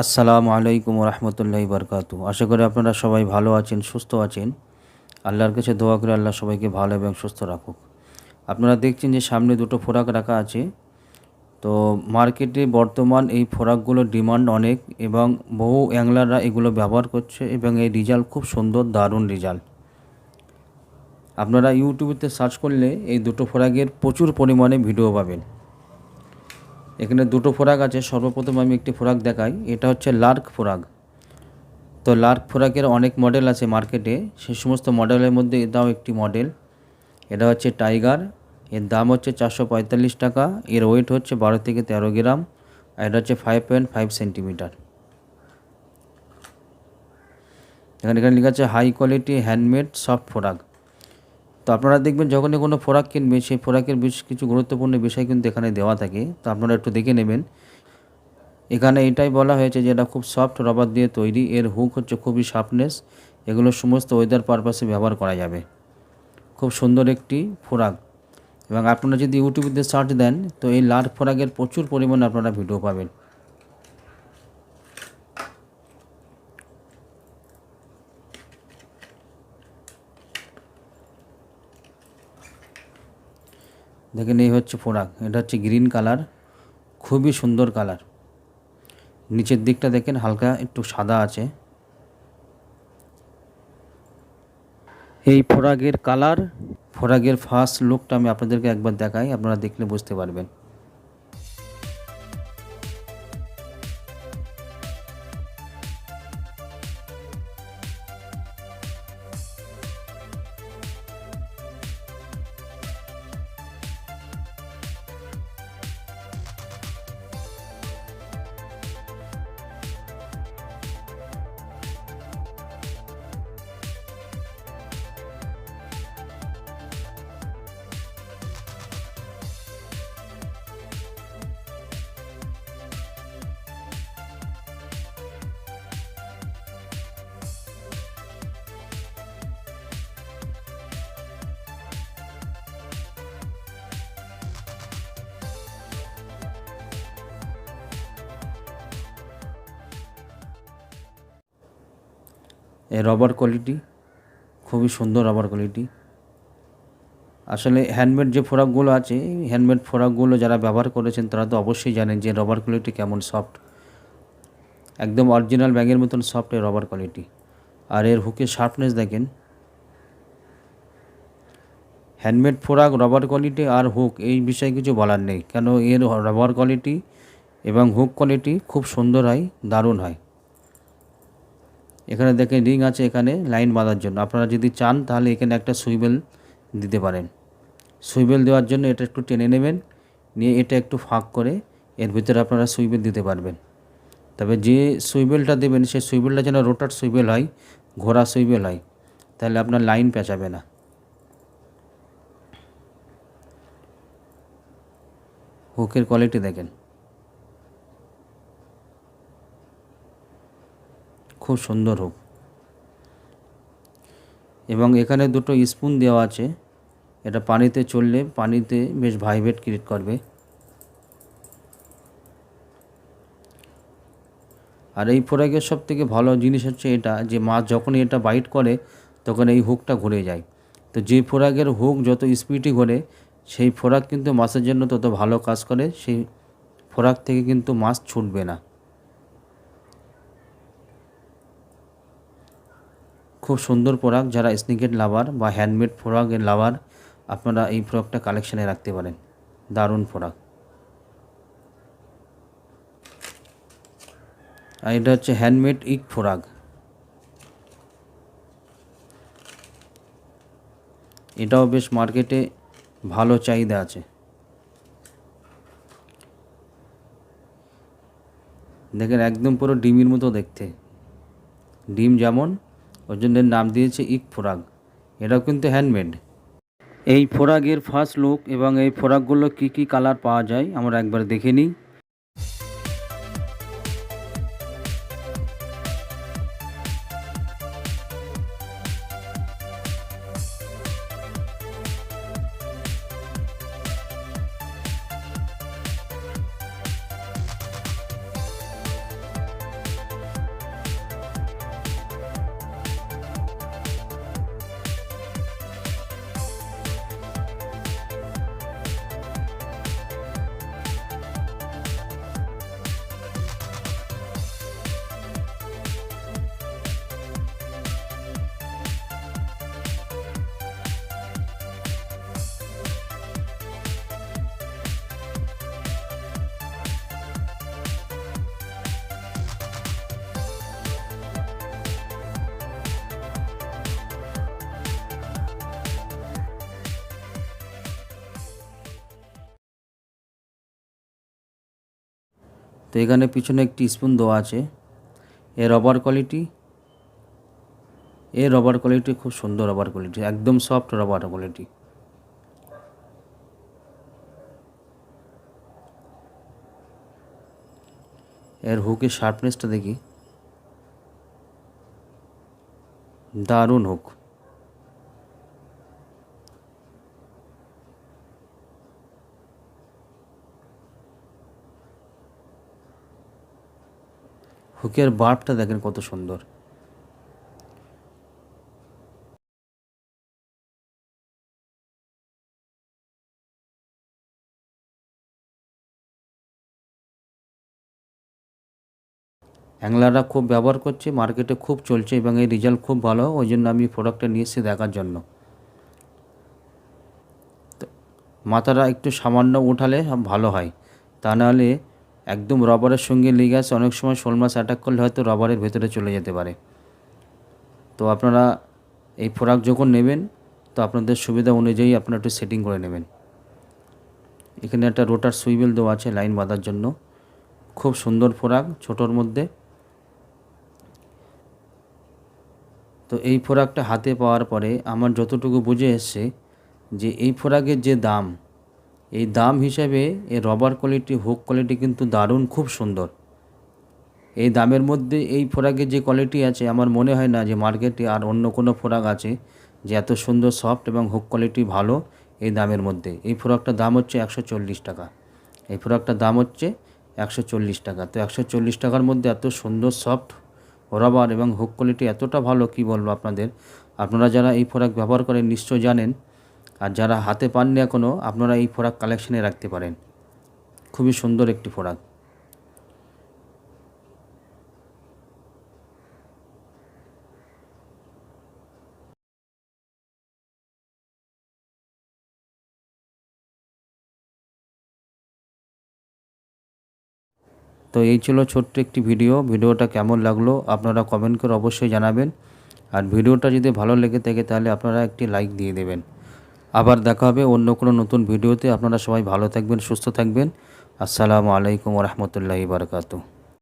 আসসালামু আলাইকুম রহমতুল্লাহি বরকাতু আশা করি আপনারা সবাই ভালো আছেন, সুস্থ আছেন। আল্লাহর কাছে দোয়া করে আল্লাহ সবাইকে ভালো এবং সুস্থ রাখুক। আপনারা দেখছেন যে সামনে দুটো ফোরাক রাখা আছে। তো মার্কেটে বর্তমান এই ফোরাকগুলোর ডিমান্ড অনেক এবং বহু অ্যাংলাররা এগুলো ব্যবহার করছে এবং এই রেজাল্ট খুব সুন্দর, দারুণ রেজাল্ট। আপনারা ইউটিউবেতে সার্চ করলে এই দুটো ফোরাকের প্রচুর পরিমাণে ভিডিও পাবেন। এখানে দুটো ফোরাক আছে। সর্বপ্রথম আমি একটি ফোরাক দেখাই। এটা হচ্ছে লার্ক ফোরাক। তো লার্ক ফোরাকের অনেক মডেল আছে মার্কেটে। সেই সমস্ত মডেলের মধ্যে এটাও একটি মডেল। এটা হচ্ছে টাইগার। এর দাম হচ্ছে চারশো পঁয়তাল্লিশ টাকা। এর ওয়েট হচ্ছে বারো থেকে তেরো গ্রাম। আর এটা হচ্ছে ফাইভ পয়েন্ট ফাইভ সেন্টিমিটার। এখানে এখানে লেখা আছে হাই কোয়ালিটি হ্যান্ডমেড সফট ফোরাক। তো আপনারা দেখবেন যখনই কোনো ফোরাক কিনবে সেই ফোরাকের বেশ কিছু গুরুত্বপূর্ণ বিষয় কিন্তু এখানে দেওয়া থাকে। তো আপনারা একটু দেখে নেবেন। এখানে এটাই বলা হয়েছে যে এটা খুব সফট রবার দিয়ে তৈরি। এর হুক হচ্ছে খুবই শার্পনেস। এগুলো সমস্ত ওয়েদার পারপাসে ব্যবহার করা যাবে। খুব সুন্দর একটি ফোরাক। এবং আপনারা যদি ইউটিউবে সার্চ দেন, তো এই লাল ফোরাকের প্রচুর পরিমাণে আপনারা ভিডিও পাবেন। দেখেন এই হচ্ছে ফোরাক, এটা হচ্ছে গ্রিন কালার, খুবই সুন্দর কালার। নিচের দিকটা দেখেন হালকা একটু সাদা আছে। এই ফোরাগের কালার ফোরাগের ফার্স্ট লুকটা আমি আপনাদেরকে একবার দেখাই, আপনারা দেখলে বুঝতে পারবেন। এই রবার কোয়ালিটি খুবই সুন্দর রবার কোয়ালিটি আসলে হ্যান্ডমেড যে ফোরাকগুলো আছে হ্যান্ডমেড ফোরাকগুলো যারা ব্যবহার করেছেন, তারা তো অবশ্যই জানেন যে রবার কোয়ালিটি কেমন সফট একদম অরিজিনাল ব্যাগের মতন সফট এই রবার কোয়ালিটি আর এর হুকের শার্পনেস দেখেন। হ্যান্ডমেড ফোরাক রবার কোয়ালিটি আর হুক এই বিষয়ে কিছু বলার নেই। কেন এর রবার কোয়ালিটি এবং হুক কোয়ালিটি খুব সুন্দর হয়, দারুণ হয়। এখানে দেখেন রিং আছে এখানে লাইন বাঁধার জন্য। আপনারা যদি চান তাহলে এখানে একটা সুইবেল দিতে পারেন। সুইবেল দেওয়ার জন্য এটা একটু টেনে নেবেন, নিয়ে এটা একটু ফাঁক করে এর ভিতরে আপনারা সুইবেল দিতে পারবেন। তবে যে সুইবেলটা দেবেন, সেই সুইবেলটা যেন রোটার সুইবেল হয়, ঘোড়া সুইবেল হয়, তাহলে আপনার লাইন পেঁচাবে না। হুকের কোয়ালিটি দেখেন। খুব সুন্দর হোক। এবং এখানে দুটো স্পুন দেওয়া আছে। এটা পানিতে চললে পানিতে বেশ ভাইব্রেট ক্রিয়েট করবে। আর এই ফোরাকের সব থেকে ভালো জিনিস হচ্ছে এটা যে মাছ যখনই এটা বাইট করে, তখন এই হুকটা ঘুরে যায়। তো যে ফোরাকের হুক যত স্পিডে ঘোরে, সেই ফোরাক কিন্তু মাছের জন্য তত ভালো কাজ করে, সেই ফোরাক থেকে কিন্তু মাছ ছুটবে না। খুব সুন্দর প্রোডাক্ট যারা স্নিকেট লাভার বা হ্যান্ডমেড প্রোডাক্টের লাভার, আপনারা এই প্রোডাক্টটা কালেকশানে রাখতে পারেন। দারুণ প্রোডাক্ট। আর এটা হচ্ছে হ্যান্ডমেড ইক ফোরাক এটাও বেশ মার্কেটে ভালো চাহিদা আছে। দেখেন একদম পুরো ডিমের মতো দেখতে। ডিম যেমন জন্য নাম দিয়েছে ইক ফোরাক এটাও কিন্তু হ্যান্ডমেড এই ফোরাগের ফার্স্ট লুক এবং এই ফোরাকগুলো কী কী কালার পাওয়া যায় আমরা একবার দেখে নিই। তো এখানে পিছনে একটি স্পুন দেওয়া আছে। এর রবার কোয়ালিটি এর রবার কোয়ালিটি খুব সুন্দর রবার কোয়ালিটি একদম সফট রবার কোয়ালিটি এর হুকের শার্পনেসটা দেখি। দারুণ হুক হুকের বার্বটা দেখেন কত সুন্দর। অ্যাংলাররা খুব ব্যবহার করছে, মার্কেটে খুব চলছে এবং এই রেজাল্ট খুব ভালো, ওই জন্য আমি প্রোডাক্টটা নিয়ে এসেছি দেখার জন্য। মাথাটা একটু সামান্য উঠালে ভালো হয়। তা নাহলে একদম রবারের সঙ্গে লেগে আসে অনেক সময় শোল মাছ অ্যাটাক করলে হয়তো রবারের ভেতরে চলে যেতে পারে। তো আপনারা এই ফোরাক যখন নেবেন, তো আপনাদের সুবিধা অনুযায়ী আপনারা একটু সেটিং করে নেবেন। এখানে একটা রোটার সুইবেল দেওয়া আছে লাইন বাঁধার জন্য। খুব সুন্দর ফোরাক, ছোটোর মধ্যে। তো এই ফোরাকটা হাতে পাওয়ার পরে আমার যতটুকু বুঝে এসছে যে এই ফোরাকের যে দাম এই দাম হিসাবে এর রবার কোয়ালিটি হুক কোয়ালিটি কিন্তু দারুণ, খুব সুন্দর। এই দামের মধ্যে এই ফোরাকের যে কোয়ালিটি আছে, আমার মনে হয় না যে মার্কেটে আর অন্য কোনো ফোরাক আছে যে এত সুন্দর সফট এবং হুক কোয়ালিটি ভালো এই দামের মধ্যে। এই ফোরাকটার দাম হচ্ছে একশো চল্লিশ টাকা। এই ফোরাকটার দাম হচ্ছে একশো চল্লিশ টাকা। তো একশো চল্লিশ টাকার মধ্যে এত সুন্দর সফট রবার এবং হুক কোয়ালিটি এতটা ভালো, কি বলব আপনাদের? আপনারা যারা এই ফোরাক ব্যবহার করেন, নিশ্চয় জানেন আর যারা হাতে পাননি এখনও আপনারা এই ফোরাক কালেকশানে রাখতে পারেন। খুবই সুন্দর একটি ফোরাক। তো এই ছিল ছোট্ট একটি ভিডিও। ভিডিওটা কেমন লাগল আপনারা কমেন্ট করে অবশ্যই জানাবেন। আর ভিডিওটা যদি ভালো লেগে থাকে তাহলে আপনারা একটি লাইক দিয়ে দেবেন। আবার দেখা হবে অন্য কোনো নতুন ভিডিওতে। আপনারা সবাই ভালো থাকবেন, সুস্থ থাকবেন। আসসালামু আলাইকুম রহমতুল্লাহি বারকাতু